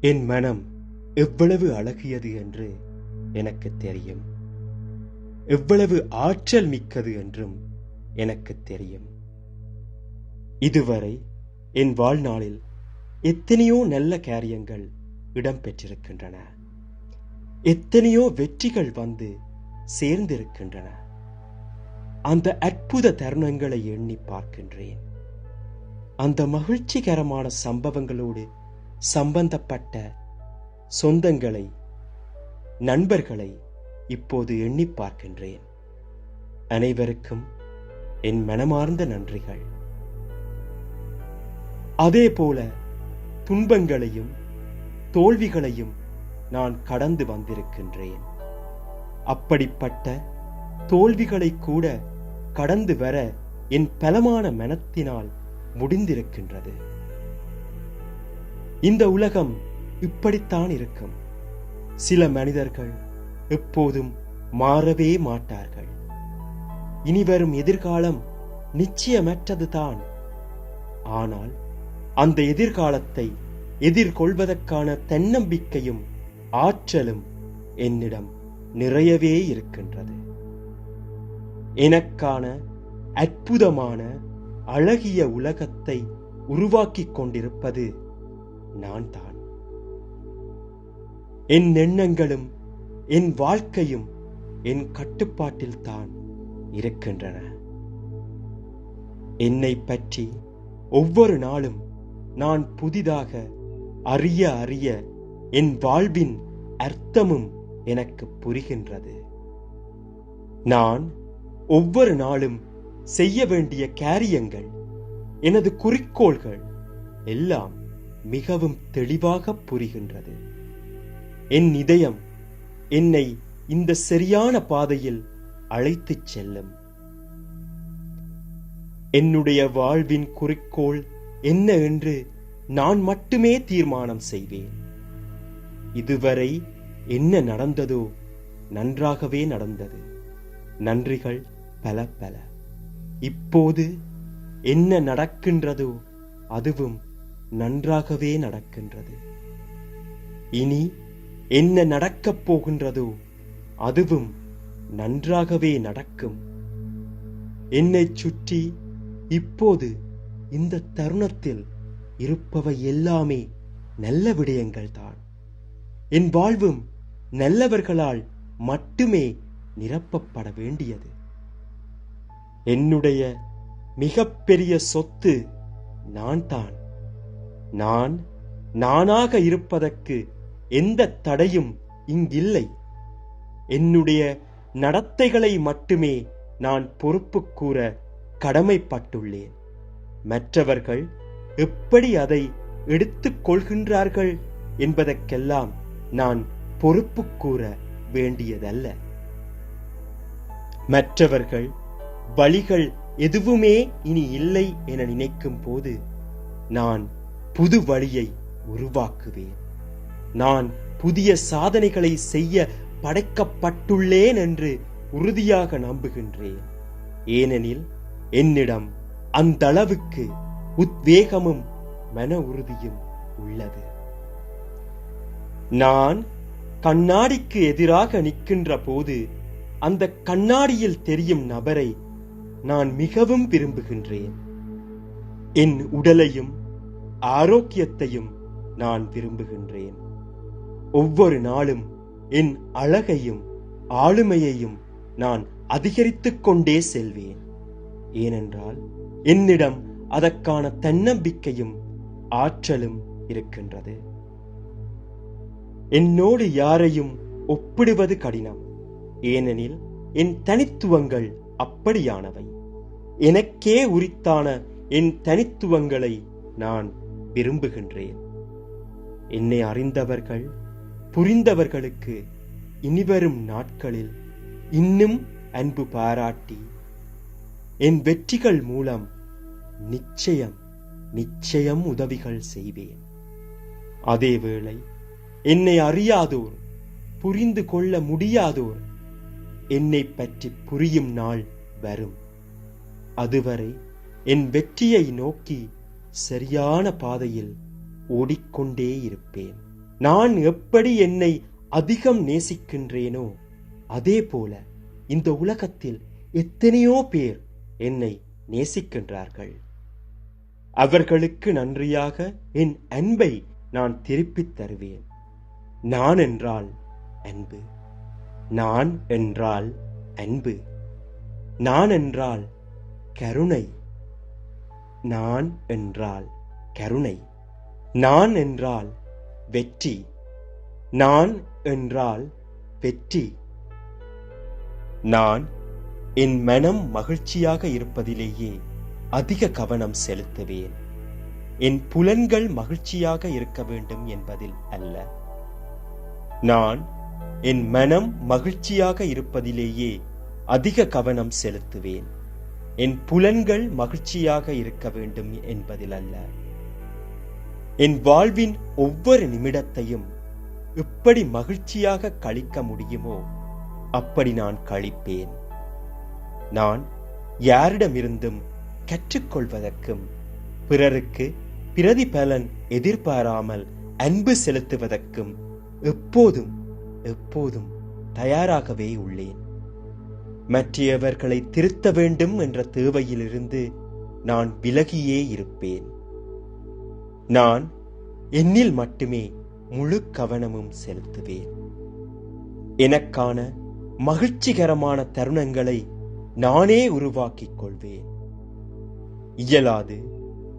என் மனம் எவ்வளவு அழகியது என்று எனக்கு தெரியும். எவ்வளவு ஆற்றல் மிக்கது என்றும் எனக்கு தெரியும். இதுவரை என் வாழ்நாளில் எத்தனையோ நல்ல காரியங்கள் இடம்பெற்றிருக்கின்றன. எத்தனையோ வெற்றிகள் வந்து சேர்ந்திருக்கின்றன. அந்த அற்புத தருணங்களை எண்ணி பார்க்கின்றேன். அந்த மகிழ்ச்சிகரமான சம்பவங்களோடு சம்பந்தப்பட்ட சொந்தங்களை நண்பர்களை இப்போது எண்ணி பார்க்கின்றேன். அனைவருக்கும் என் மனமார்ந்த நன்றிகள். அதே போல துன்பங்களையும் தோல்விகளையும் நான் கடந்து வந்திருக்கின்றேன். அப்படிப்பட்ட தோல்விகளை கூட கடந்து வர என் பலமான மனத்தினால் முடிந்திருக்கின்றது. இந்த உலகம் இப்படித்தான் இருக்கும். சில மனிதர்கள் எப்போதும் மாறவே மாட்டார்கள். இனிவரும் எதிர்காலம் நிச்சயமற்றதுதான் ஆனால் அந்த எதிர்காலத்தை எதிர்கொள்வதற்கான தன்னம்பிக்கையும் ஆற்றலும் என்னிடம் நிறையவே இருக்கின்றது. எனக்கான அற்புதமான அழகிய உலகத்தை உருவாக்கிக் கொண்டிருப்பது நான் தான் என் எண்ணங்களும் என் வாழ்க்கையும் என் கட்டுப்பாட்டில் தான் இருக்கின்றன. என்னை பற்றி ஒவ்வொரு நாளும் நான் புதிதாக அறிய அறிய என் வாழ்வின் அர்த்தமும் எனக்கு புரிகின்றது. நான் ஒவ்வொரு நாளும் செய்ய வேண்டிய காரியங்கள் எனது குறிக்கோள்கள் எல்லாம் மிகவும் தெளிவாக புரிகின்றது. என் இதயம் என்னை இந்த சரியான பாதையில் அழைத்துச் செல்லும். என்னுடைய வாழ்வின் குறிக்கோள் என்ன என்று நான் மட்டுமே தீர்மானம் செய்வேன். இதுவரை என்ன நடந்ததோ நன்றாகவே நடந்தது. நன்றிகள் பல பல. இப்போது என்ன நடக்கின்றதோ அதுவும் நன்றாகவே நடக்கின்றது. இனி என்ன நடக்கப் போகின்றதோ அதுவும் நன்றாகவே நடக்கும். என்னைச் சுற்றி இப்போது இந்த தருணத்தில் இருப்பவை எல்லாமே நல்ல விடயங்கள் தான். என் வாழ்வும் நல்லவர்களால் மட்டுமே நிரப்பப்பட வேண்டியது. என்னுடைய மிகப்பெரிய சொத்து நான் தான். நான் நானாக இருப்பதற்கு எந்த தடையும் இங்கில்லை. என்னுடைய நடத்தைகளை மட்டுமே நான் பொறுப்பு கூற கடமைப்பட்டுள்ளேன். மற்றவர்கள் எப்படி அதை எடுத்துக் கொள்கின்றார்கள் என்பதற்கெல்லாம் நான் பொறுப்பு கூற வேண்டியதல்ல. மற்றவர்கள் வழிகள் எதுவுமே இனி இல்லை என நினைக்கும் போது நான் புது வழியை உருவாக்குவேன். நான் புதிய சாதனைகளை செய்ய படைக்கப்பட்டுள்ளேன் என்று உறுதியாக நம்புகின்றேன். ஏனெனில் என்னிடம் அந்த அளவுக்கு உத்வேகமும் மன உறுதியும் உள்ளது. நான் கண்ணாடிக்கு எதிராக நிற்கின்ற போது அந்த கண்ணாடியில் தெரியும் நபரை நான் மிகவும் விரும்புகின்றேன். என் உடலையும் ஆரோக்கியத்தையும் நான் விரும்புகின்றேன். ஒவ்வொரு நாளும் என் அழகையும் ஆளுமையையும் நான் அதிகரித்துக் கொண்டே செல்வேன். ஏனென்றால் என்னிடம் அதற்கான தன்னம்பிக்கையும் ஆற்றலும் இருக்கின்றது. என்னோடு யாரையும் ஒப்பிடுவது கடினம். ஏனெனில் என் தனித்துவங்கள் அப்படியானவை. எனக்கே உரித்தான என் தனித்துவங்களை நான் விரும்புகின்றேன். என்னை அறிந்தவர்கள் புரிந்தவர்களுக்கு இனிவரும் நாட்களில் இன்னும் அன்பு பாராட்டி என் வெற்றிகள் மூலம் நிச்சயம் நிச்சயம் உதவிகள் செய்வேன். அதேவேளை என்னை அறியாதோர் புரிந்து கொள்ள முடியாதோர் என்னை பற்றி புரியும் நாள் வரும். அதுவரை என் வெற்றியை நோக்கி சரியான பாதையில் ஓடிக்கொண்டே இருப்பேன். நான் எப்படி என்னை அதிகம் நேசிக்கின்றேனோ அதே போல இந்த உலகத்தில் எத்தனையோ பேர் என்னை நேசிக்கின்றார்கள். அவர்களுக்கு நன்றியாக என் அன்பை நான் திருப்பித் தருவேன். நான் என்றால் அன்பு. நான் என்றால் அன்பு. நான் என்றால் கருணை. நான் என்றால் கருணை. நான் என்றால் வெற்றி. நான் என்றால் வெற்றி. நான் என் மனம் மகிழ்ச்சியாக இருப்பதிலேயே அதிக கவனம் செலுத்துவேன். என் புலன்கள் மகிழ்ச்சியாக இருக்க வேண்டும் என்பதில் அல்ல. நான் என் மனம் மகிழ்ச்சியாக இருப்பதிலேயே அதிக கவனம் செலுத்துவேன். என் புலன்கள் மகிழ்ச்சியாக இருக்க வேண்டும் என்பதில் அல்ல என் வாழ்வின் ஒவ்வொரு நிமிடத்தையும் எப்படி மகிழ்ச்சியாக கழிக்க முடியுமோ அப்படி நான் கழிப்பேன். நான் யாரிடமிருந்தும் கற்றுக்கொள்வதற்கும் பிறருக்கு பிரதிபலன் எதிர்பாராமல் அன்பு செலுத்துவதற்கும் எப்போதும் எப்போதும் தயாராகவே உள்ளேன். மற்றவர்களை திருத்த வேண்டும் என்ற தேவையிலிருந்து நான் விலகியே இருப்பேன். நான் என்னில் மட்டுமே முழு கவனமும் செலுத்துவேன். எனக்கான மகிழ்ச்சிகரமான தருணங்களை நானே உருவாக்கிக் கொள்வேன். இயலாது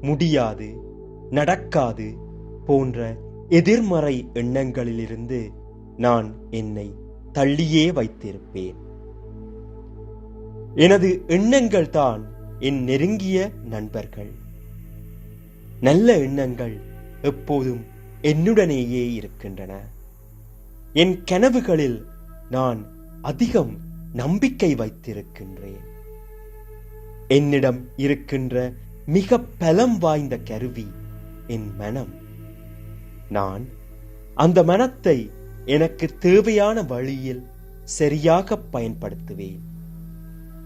முடியாது நடக்காது போன்ற எதிர்மறை எண்ணங்களிலிருந்து நான் என்னை தள்ளியே வைத்திருப்பேன். எனது எண்ணங்கள் தான் என் நெருங்கிய நண்பர்கள். நல்ல எண்ணங்கள் எப்போதும் என்னுடனேயே இருக்கின்றன. என் கனவுகளில் நான் அதிகம் நம்பிக்கை வைத்திருக்கின்றேன். என்னிடம் இருக்கின்ற மிக பலம் வாய்ந்த கருவி என் மனம். நான் அந்த மனத்தை எனக்கு தேவையான வழியில் சரியாக பயன்படுத்துவேன்.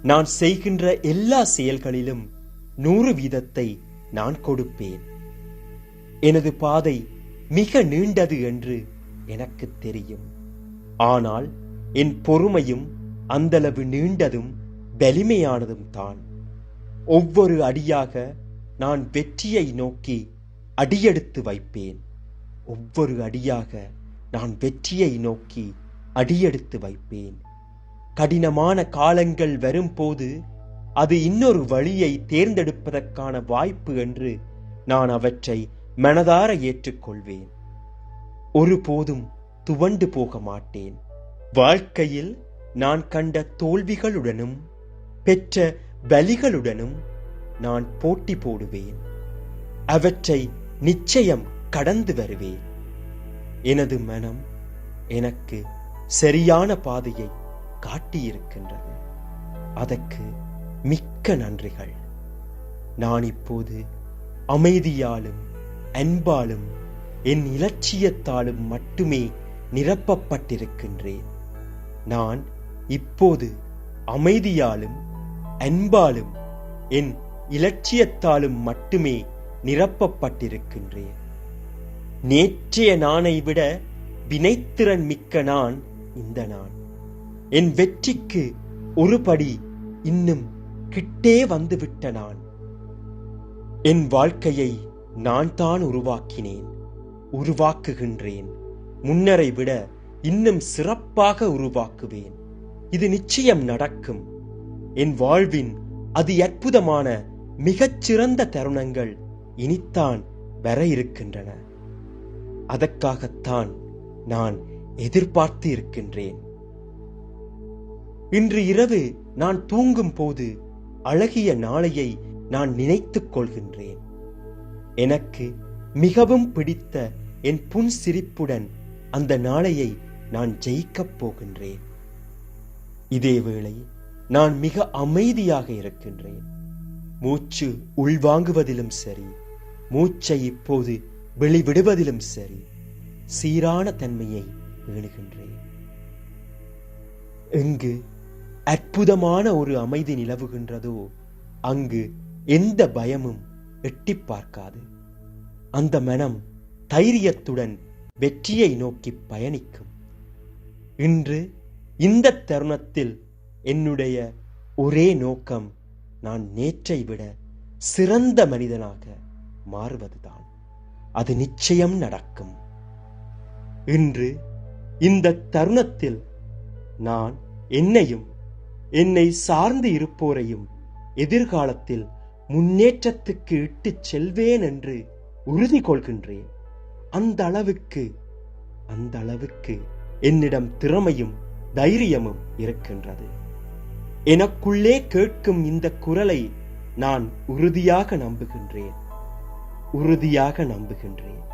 நான் செய்கின்ற எல்லா செயல்களிலும் நூறு வீதத்தை நான் கொடுப்பேன். எனது பாதை மிக நீண்டது என்று எனக்கு தெரியும். ஆனால் என் பொறுமையும் அந்தளவு நீண்டதும் வலிமையானதும் தான். ஒவ்வொரு அடியாக நான் வெற்றியை நோக்கி அடியெடுத்து வைப்பேன். ஒவ்வொரு அடியாக நான் வெற்றியை நோக்கி அடியெடுத்து வைப்பேன். கடினமான காலங்கள் வரும்போது அது இன்னொரு வழியை தேர்ந்தெடுப்பதற்கான வாய்ப்பு என்று நான் அவற்றை மனதார ஏற்றுக்கொள்வேன். ஒருபோதும் துவண்டு போக மாட்டேன். வாழ்க்கையில் நான் கண்ட தோல்விகளுடனும் பெற்ற வலிகளுடனும் நான் போட்டி போடுவேன். அவற்றை நிச்சயம் கடந்து வருவேன். எனது மனம் எனக்கு சரியான பாதையை காட்டியிருக்கின்றது. அதற்கு மிக்க நன்றிகள். நான் இப்போது அமைதியாலும் அன்பாலும் என் இலட்சியத்தாலும் மட்டுமே நிரப்பப்பட்டிருக்கின்றேன். நான் இப்போது அமைதியாலும் அன்பாலும் என் இலட்சியத்தாலும் மட்டுமே நிரப்பப்பட்டிருக்கின்றேன். நேற்றைய நானை விட வினைத்திறன் மிக்க நான் இந்த நான். என் வெற்றிக்கு ஒரு படி இன்னும் கிட்டே வந்துவிட்ட நான். என் வாழ்க்கையை நான் தான் உருவாக்கினேன் உருவாக்குகின்றேன். முன்னரை விட இன்னும் சிறப்பாக உருவாக்குவேன். இது நிச்சயம் நடக்கும். என் வாழ்வின் அதி அற்புதமான மிகச்சிறந்த தருணங்கள் இனித்தான் வர இருக்கின்றன. அதற்காகத்தான் நான் எதிர்பார்த்து இருக்கின்றேன். இன்று இரவு நான் தூங்கும் போது அழகிய நாளையை நான் நினைத்துக் கொள்கின்றேன். எனக்கு மிகவும் பிடித்த என் புன் சிரிப்புடன் அந்த நாளையை நான் ஜெயிக்கப் போகின்றேன். இதேவேளை நான் மிக அமைதியாக இருக்கின்றேன். மூச்சு உள்வாங்குவதிலும் சரி மூச்சை இப்போது வெளிவிடுவதிலும் சரி சீரான தன்மையை எழுகின்றேன் எங்கு அற்புதமான ஒரு அமைதி நிலவுகின்றதோ அங்கு எந்த பயமும் எட்டிப் பார்க்காது. அந்த மனம் தைரியத்துடன் வெற்றியை நோக்கி பயணிக்கும். இன்று இந்த தருணத்தில் என்னுடைய ஒரே நோக்கம் நான் நேற்றை விட சிறந்த மனிதனாக மாறுவதுதான். அது நிச்சயம் நடக்கும். இன்று இந்த தருணத்தில் நான் என்னையும் என்னை சார்ந்து இருப்போரையும் எதிர்காலத்தில் முன்னேற்றத்துக்கு இட்டுச் செல்வேன் என்று உறுதி கொள்கின்றேன். அந்த அளவுக்கு அந்த அளவுக்கு என்னிடம் திறமையும் தைரியமும் இருக்கின்றது. எனக்குள்ளே கேட்கும் இந்த குரலை நான் உறுதியாக நம்புகின்றேன். உறுதியாக நம்புகின்றேன்.